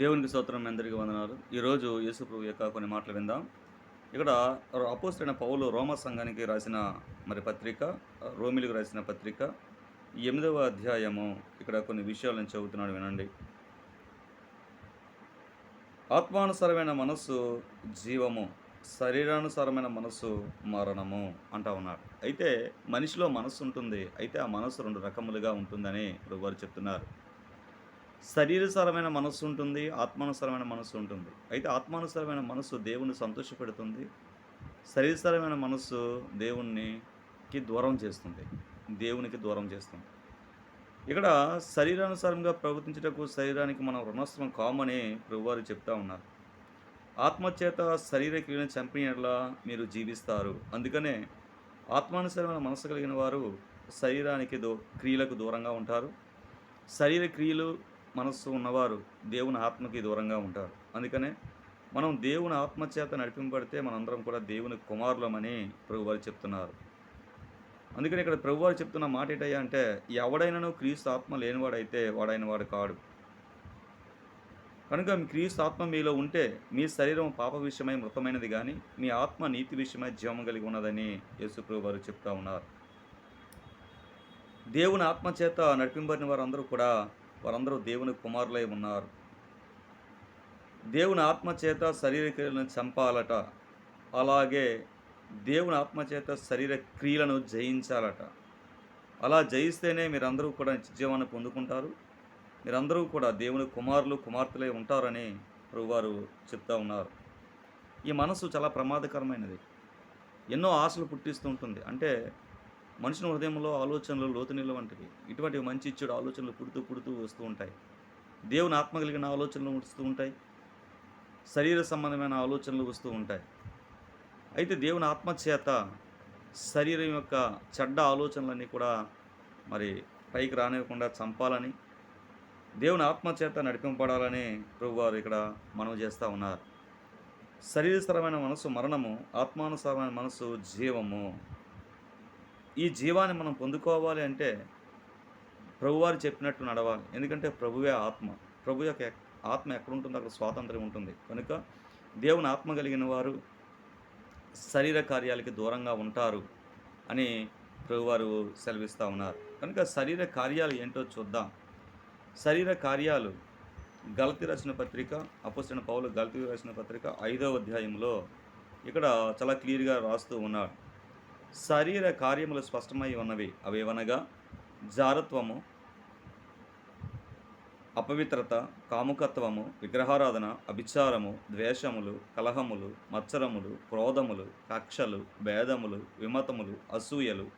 దేవునికి స్తోత్రం మీ అందరికీ వందనాలు. ఈరోజు యేసుప్రభు యొక్క కొన్ని మాటలు విందాం. ఇక్కడ అపోస్టైన పౌలు రోమ సంఘానికి రాసిన మరి పత్రిక రోమిలకు రాసిన పత్రిక ఎనిమిదవ అధ్యాయము ఇక్కడ కొన్ని విషయాలను చెబుతున్నాడు వినండి. ఆత్మానుసారమైన మనస్సు జీవము శరీరానుసారమైన మనస్సు మరణము అంటా ఉన్నాడు అయితే మనిషిలో మనస్సు ఉంటుంది అయితే ఆ మనస్సు రెండు రకములుగా ఉంటుందని వారు చెప్తున్నారు. శరీరసరమైన మనస్సు ఉంటుంది ఆత్మానుసరమైన మనస్సు ఉంటుంది. అయితే ఆత్మానుసరమైన మనస్సు దేవుణ్ణి సంతోషపెడుతుంది. శరీరసరమైన మనస్సు దేవుణ్ణికి దూరం చేస్తుంది. దేవునికి దూరం చేస్తుంది. ఇక్కడ శరీరానుసారంగా ప్రవర్తించటకు శరీరానికి మనం రుణస్థలం కామని ప్రభువారు చెప్తా ఉన్నారు. ఆత్మచేత శరీర క్రియలను చంపినట్లా మీరు జీవిస్తారు. అందుకనే ఆత్మానుసరమైన మనసు కలిగిన వారు శరీరానికి దో క్రియలకు దూరంగా ఉంటారు. శరీర క్రియలు మనస్సు ఉన్నవారు దేవుని ఆత్మకి దూరంగా ఉంటారు. అందుకనే మనం దేవుని ఆత్మచేత నడిపింపడితే మనందరం కూడా దేవుని కుమారులమని ప్రభువారు చెప్తున్నారు. అందుకని ఇక్కడ ప్రభువారు చెప్తున్న మాట ఏంటయ్యా అంటే ఎవడైనాను క్రీస్తు ఆత్మ లేనివాడైతే వాడైన వాడు కాడు. కనుక మీ క్రీస్తు ఆత్మ మీలో ఉంటే మీ శరీరం పాప విషయమై మృతమైనది కానీ మీ ఆత్మ నీతి విషయమై జీవం కలిగి ఉన్నదని యేసుప్రభు వారు చెప్తా ఉన్నారు. దేవుని ఆత్మ చేత నడిపింబడిన వారందరూ కూడా వారందరూ దేవుని కుమారులై ఉన్నారు. దేవుని ఆత్మచేత శరీర క్రియలను చంపాలట. అలాగే దేవుని ఆత్మచేత శరీర క్రియలను జయించాలట. అలా జయిస్తేనే మీరందరూ కూడా నిత్యజీవాన్ని పొందుకుంటారు. మీరందరూ కూడా దేవుని కుమారులు కుమార్తెలై ఉంటారని వారు చెప్తా ఉన్నారు. ఈ మనసు చాలా ప్రమాదకరమైనది. ఎన్నో ఆశలు పుట్టిస్తూ ఉంటుంది. అంటే మనుషుని హృదయంలో ఆలోచనలు లోతునీళ్ళ వంటివి. ఇటువంటి మంచి ఇచ్చుడు ఆలోచనలు పుడుతూ పుడుతూ వస్తూ ఉంటాయి. దేవుని ఆత్మ కలిగిన ఆలోచనలు వస్తూ ఉంటాయి. శరీర సంబంధమైన ఆలోచనలు వస్తూ ఉంటాయి. అయితే దేవుని ఆత్మ చేత శరీరం యొక్క చెడ్డ ఆలోచనలన్నీ కూడా మరి పైకి రానివ్వకుండా చంపాలని దేవుని ఆత్మ చేత నడిపింపడాలని ప్రభువారు ఇక్కడ మనం చేస్తూ ఉన్నారు. శరీరస్థరమైన మనసు మరణము ఆత్మానుసరమైన మనసు జీవము. ఈ జీవాన్ని మనం పొందుకోవాలి అంటే ప్రభువారు చెప్పినట్టు నడవాలి. ఎందుకంటే ప్రభువే ఆత్మ. ప్రభు యొక్క ఆత్మ ఎక్కడ ఉంటుందో అక్కడ స్వాతంత్రం ఉంటుంది. కనుక దేవుని ఆత్మ కలిగిన వారు శరీర కార్యాలకి దూరంగా ఉంటారు అని ప్రభువారు సెలవిస్తూ ఉన్నారు. కనుక శరీర కార్యాలు ఏంటో చూద్దాం. శరీర కార్యాలు గలతి రచన పత్రిక అపోసిన పౌలు గలతి రచన పత్రిక ఐదవ అధ్యాయంలో ఇక్కడ చాలా క్లియర్గా రాస్తూ ఉన్నాడు. శరీర కార్యములు స్పష్టమై ఉన్నవి. అవేవనగా జారత్వము అపవిత్రత కాముకత్వము విగ్రహారాధన అభిచారము ద్వేషములు కలహములు మత్సరములు క్రోధములు కక్షలు భేదములు విమతములు అసూయలు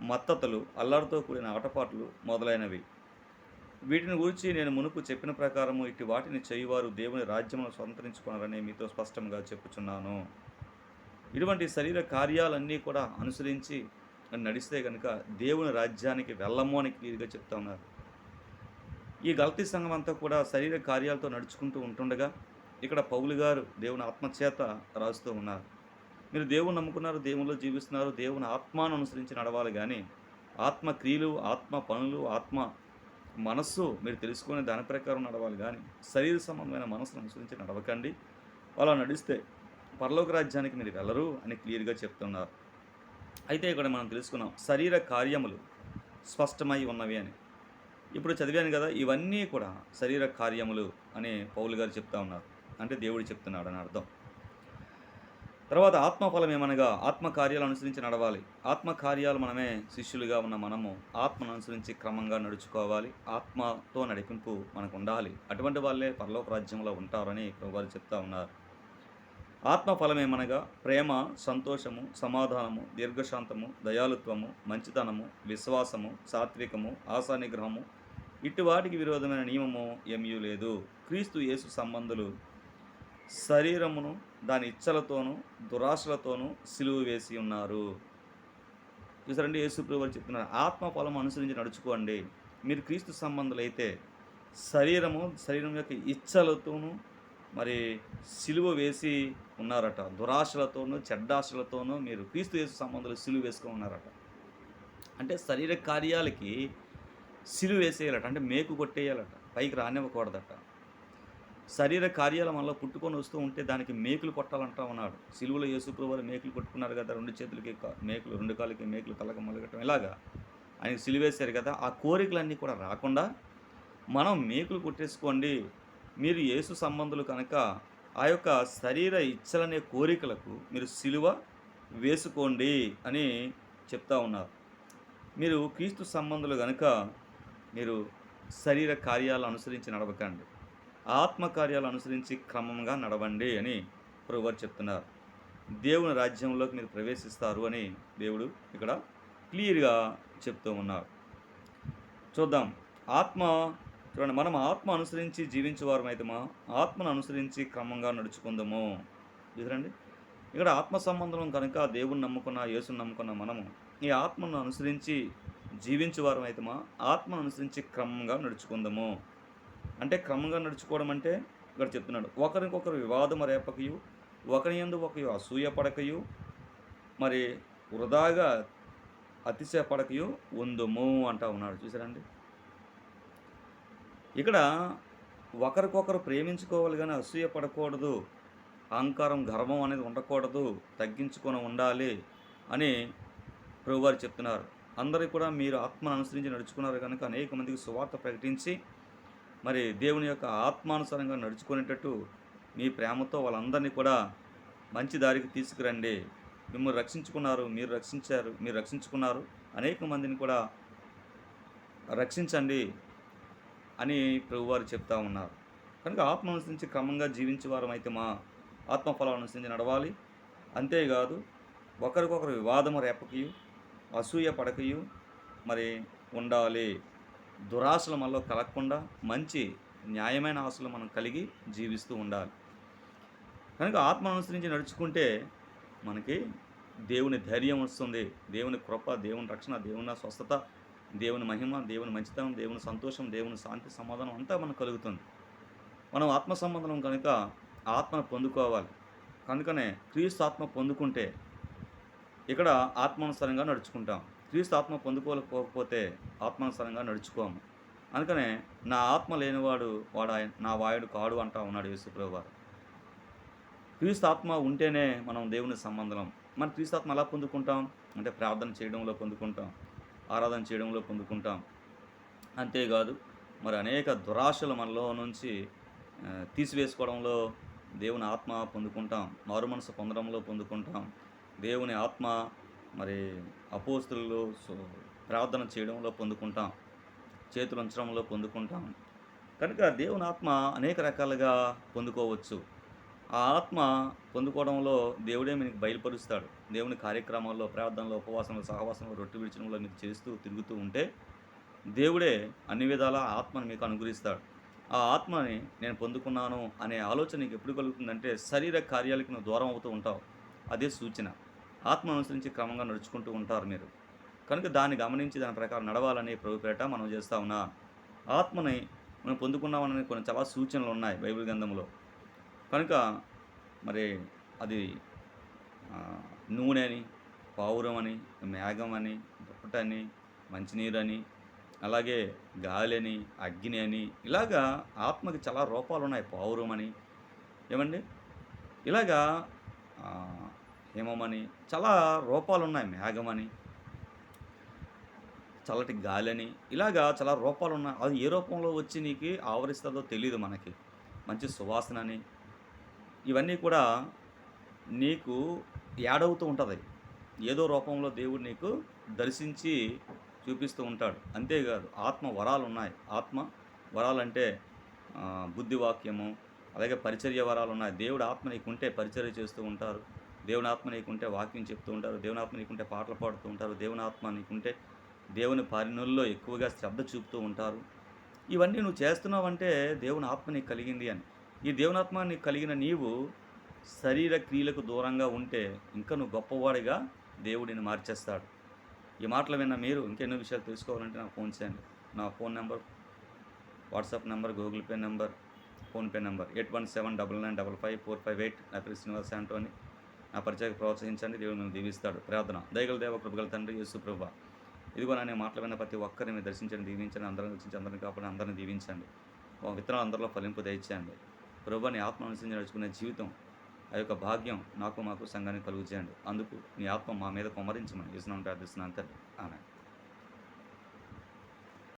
మత్తతలు అల్లరితో కూడిన ఆటపాట్లు మొదలైనవి. వీటిని గురించి నేను మునుపు చెప్పిన ప్రకారము ఇటు వాటిని చేయువారు దేవుని రాజ్యమును స్వతంత్రించుకున్నారని మీతో స్పష్టంగా చెప్పుచున్నాను. ఇటువంటి శరీర కార్యాలన్నీ కూడా అనుసరించి నడిస్తే కనుక దేవుని రాజ్యానికి వెళ్ళము అని క్లియర్గా చెప్తా ఉన్నారు. ఈ గల్తీ సంఘం అంతా కూడా శరీర కార్యాలతో నడుచుకుంటూ ఉంటుండగా ఇక్కడ పౌలు గారు దేవుని ఆత్మచేత రాస్తూ ఉన్నారు. మీరు దేవుని నమ్ముకున్నారు దేవునిలో జీవిస్తున్నారు దేవుని ఆత్మను అనుసరించి నడవాలి కానీ ఆత్మ క్రియలు ఆత్మ పనులు ఆత్మ మనస్సు మీరు తెలుసుకునే దాని ప్రకారం నడవాలి కానీ శరీర సంబంధమైన మనసును అనుసరించి నడవకండి. అలా నడిస్తే పరలోక రాజ్యానికి మీరు వెళ్ళరు అని క్లియర్గా చెప్తున్నారు. అయితే ఇక్కడ మనం తెలుసుకున్నాం శరీర కార్యములు స్పష్టమై ఉన్నవి అని. ఇప్పుడు చదివాను కదా ఇవన్నీ కూడా శరీర కార్యములు అని పౌలు గారు చెప్తా ఉన్నారు. అంటే దేవుడు చెప్తున్నాడు అని అర్థం. తర్వాత ఆత్మఫలం ఏమనగా ఆత్మకార్యాలు అనుసరించి నడవాలి. ఆత్మకార్యాలు మనమే శిష్యులుగా ఉన్న మనము ఆత్మను అనుసరించి క్రమంగా నడుచుకోవాలి. ఆత్మతో నడిపింపు మనకు ఉండాలి. అటువంటి వాళ్ళే పరలోక రాజ్యంలో ఉంటారని వారు చెప్తా ఉన్నారు. ఆత్మఫలమేమనగా ప్రేమ సంతోషము సమాధానము దీర్ఘశాంతము దయాలుత్వము మంచితనము విశ్వాసము సాత్వికము ఆశానిగ్రహము ఇటు వాటికి విరోధమైన నియమము ఏమీ లేదు. క్రీస్తు యేసు సంబంధులు శరీరమును దాని ఇచ్చలతోనూ దురాశలతోనూ సిలువ వేసి ఉన్నారు. చూసారండి యేసు ప్రభువారు చెప్తున్నారు ఆత్మ ఫలం అనుసరించి నడుచుకోండి. మీరు క్రీస్తు సంబంధులైతే శరీరము శరీరం యొక్క ఇచ్చలతోనూ మరి సిలువ వేసి ఉన్నారట. దురాశలతోనూ చెడ్డాశలతోనూ మీరు క్రీస్తు యేసు సంబంధాలు సిలువ వేసుకొని ఉన్నారట. అంటే శరీర కార్యాలకి సిలువ వేసేయాలట. అంటే మేకు కొట్టేయాలట. పైకి రానివ్వకూడదట. శరీర కార్యాల మనలో పుట్టుకొని వస్తూ ఉంటే దానికి మేకులు కొట్టాలంటా ఉన్నాడు సిలువలో యేసుప్రభు వారు మేకులు కొట్టుకున్నారు కదా రెండు చేతులకి మేకులు రెండు కాళ్ళకి మేకులు కలక మొలగటం ఇలాగా ఆయన సిలువేశారు కదా ఆ కోరికలన్నీ కూడా రాకుండా మనం మేకులు కొట్టేసుకోండి. మీరు యేసు సంబంధులు కనుక ఆ యొక్క శరీర ఇచ్చలనే కోరికలకు మీరు సిలువ వేసుకోండి అని చెప్తా ఉన్నారు. మీరు క్రీస్తు సంబంధులు కనుక మీరు శరీర కార్యాలు అనుసరించి నడవకండి. ఆత్మ కార్యాలు అనుసరించి క్రమంగా నడవండి అని ప్రభువారు చెప్తున్నారు. దేవుని రాజ్యంలోకి మీరు ప్రవేశిస్తారు అని దేవుడు ఇక్కడ క్లియర్గా చెప్తూ ఉన్నారు. చూద్దాం. ఆత్మ చూడండి మనం ఆత్మ అనుసరించి జీవించేవారం అయితే మా ఆత్మను అనుసరించి క్రమంగా నడుచుకుందాము. చూడండి ఇక్కడ ఆత్మ సంబంధం కనుక దేవుని నమ్ముకున్న యేసుని నమ్ముకున్న మనము ఈ ఆత్మను అనుసరించి జీవించేవారం అయితే మా ఆత్మను అనుసరించి క్రమంగా నడుచుకుందాము. అంటే క్రమంగా నడుచుకోవడం అంటే ఇక్కడ చెప్తున్నాడు ఒకరికొకరు వివాదం రేపకయు ఒకరి ఎందు ఒకరు అసూయ పడకయు మరి వృధాగా అతిశయపడకయు ఉందము అంటా ఉన్నాడు. చూసారండి? ఇక్కడ ఒకరికొకరు ప్రేమించుకోవాలి కానీ అసూయ పడకూడదు అహంకారం గర్వం అనేది ఉండకూడదు తగ్గించుకొని ఉండాలి అని ప్రభువారు చెప్తున్నారు. అందరికీ కూడా మీరు ఆత్మను అనుసరించి నడుచుకున్నారు కనుక అనేక మందికి సువార్త ప్రకటించి మరి దేవుని యొక్క ఆత్మానుసారంగా నడుచుకునేటట్టు మీ ప్రేమతో వాళ్ళందరినీ కూడా మంచి దారికి తీసుకురండి. మిమ్మల్ని రక్షించుకున్నారు మీరు రక్షించారు మీరు రక్షించుకున్నారు. అనేక మందిని కూడా రక్షించండి. అని ప్రభువారు చెప్తా ఉన్నారు. కనుక ఆత్మ అనుసరించి క్రమంగా జీవించేవారం అయితే మా ఆత్మఫలం అనుసరించి నడవాలి. అంతేకాదు ఒకరికొకరు వివాదము రేపకయు అసూయ పడకయు మరి ఉండాలి. దురాశల మనలో కలగకుండా మంచి న్యాయమైన ఆశలు మనం కలిగి జీవిస్తూ ఉండాలి. కనుక ఆత్మ అనుసరించి నడుచుకుంటే మనకి దేవుని ధైర్యం వస్తుంది. దేవుని కృప దేవుని రక్షణ దేవుని స్వస్థత దేవుని మహిమ దేవుని మంచితనం దేవుని సంతోషం దేవుని శాంతి సమాధానం అంతా మనకు కలుగుతుంది. మనం ఆత్మ సంబంధం కనుక ఆత్మను పొందుకోవాలి. కనుకనే క్రీస్తు ఆత్మ పొందుకుంటే ఇక్కడ ఆత్మానుసారంగా నడుచుకుంటాం. క్రీస్తు ఆత్మ పొందుకోలేకపోతే ఆత్మానుసారంగా నడుచుకోము. అందుకనే నా ఆత్మ లేనివాడు వాడు నా వాయుడు కాడు అంటా ఉన్నాడు యేసుప్రభు వారు క్రీస్తు ఆత్మ ఉంటేనే మనం దేవుని సంబంధం. మన క్రీస్తు ఆత్మ ఎలా పొందుకుంటాం? అంటే ప్రార్థన చేయడంలో పొందుకుంటాం. ఆరాధన చేయడంలో పొందుకుంటాం. అంతేకాదు మరి అనేక దురాశలు మనలో నుంచి తీసివేసుకోవడంలో దేవుని ఆత్మ పొందుకుంటాం. మారు మనసు పొందడంలో పొందుకుంటాం. దేవుని ఆత్మ మరి అపోస్తులు ప్రార్థన చేయడంలో పొందుకుంటాం. చేతులు ఉంచడంలో పొందుకుంటాం. కనుక దేవుని ఆత్మ అనేక రకాలుగా పొందుకోవచ్చు. ఆ ఆత్మ పొందుకోవడంలో దేవుడే మీకు బయలుపరుస్తాడు. దేవుని కార్యక్రమాల్లో ప్రార్థనలో ఉపవాసంలో సహవాసంలో రొట్టె విడిచడంలో మీకు చేస్తూ తిరుగుతూ ఉంటే దేవుడే అన్ని విధాల ఆత్మను మీకు అనుగ్రహిస్తాడు. ఆ ఆత్మని నేను పొందుకున్నాను అనే ఆలోచన నీకు ఎప్పుడు కలుగుతుందంటే శరీర కార్యాలకు నువ్వు దూరం అవుతూ ఉంటావు. అదే సూచన. ఆత్మ అనుసరించి క్రమంగా నడుచుకుంటూ ఉంటారు మీరు. కనుక దాన్ని గమనించి దాని ప్రకారం నడవాలని ప్రభుపేట మనం చేస్తా ఉన్నా. ఆత్మని మనం పొందుకున్నామని కొన్ని చాలా సూచనలు ఉన్నాయి బైబిల్ గ్రంథంలో. కనుక మరి అది నూనె అని పావురం అని మేఘం అని దుప్పటని మంచినీరు అని అలాగే గాలి అని అగ్ని అని ఇలాగా ఆత్మకి చాలా రూపాలు ఉన్నాయి పావురం అని ఏమండి? ఇలాగా ఆ, హిమమని చాలా రూపాలు ఉన్నాయి మేఘమని. చల్లటి గాలని ఇలాగా చాలా రూపాలు ఉన్నాయి అది ఏ రూపంలో వచ్చి నీకు ఆవరిస్తుందో తెలియదు మనకి. మంచి సువాసన అని ఇవన్నీ కూడా నీకు యాడవుతూ ఉంటుంది. ఏదో రూపంలో దేవుడు నీకు దర్శించి చూపిస్తూ ఉంటాడు. అంతేకాదు ఆత్మ వరాలు ఉన్నాయి ఆత్మ వరాలంటే బుద్ధివాక్యము అలాగే పరిచర్య వరాలు ఉన్నాయి దేవుడు ఆత్మ నీకుంటే పరిచర్య చేస్తూ ఉంటారు. దేవుని ఆత్మ నీకుంటే వాక్యం చెప్తూ ఉంటారు. దేవుని ఆత్మ నీకుంటే పాటలు పాడుతూ ఉంటారు. దేవుని ఆత్మ నీకుంటే దేవుని పరిణుల్లో ఎక్కువగా శ్రద్ధ చూపుతూ ఉంటారు. ఇవన్నీ నువ్వు చేస్తున్నావంటే దేవుని ఆత్మ నీకు కలిగింది అని. ఈ దేవునాత్మాన్ని కలిగిన నీవు శరీర క్రియలకు దూరంగా ఉంటే ఇంకా నువ్వు గొప్పవాడిగా దేవుడిని మార్చేస్తాడు. ఈ మాటలు విన్న మీరు ఇంకెన్నో విషయాలు తెలుసుకోవాలంటే నాకు ఫోన్ చేయండి. నా phone number WhatsApp number Google Pay number PhonePe number eight one seven double nine double five four five eight నా పేరు శ్రీనివాస్ ఆంటోని. నా పరిచయం ప్రోత్సహించండి. దేవుడు మిమ్మల్ని దీవిస్తాడు. ప్రార్థన. దయగల దేవ కృపగల తండ్రి యేసు ప్రభా. ఇదిగో నేను మాటలు విన్న ప్రతి ఒక్కరిని మీరు దర్శించండి దీవించండి అందరిని దర్శించి అందరిని కాపాడి అందరిని దీవించండి. విత్తనాలు అందరిలో ఫలింపు దయచేయండి. ప్రభు నీ ఆత్మ అనుసరించి నడుచుకునే జీవితం ఆ యొక్క భాగ్యం నాకు మాకు సంఘానికి కలుగు చేయండి. అందుకు నీ ఆత్మ మా మీద కుమరించమని ఇస్తున్నాను ప్రార్థిస్తున్నాను తండ్రి. ఆమె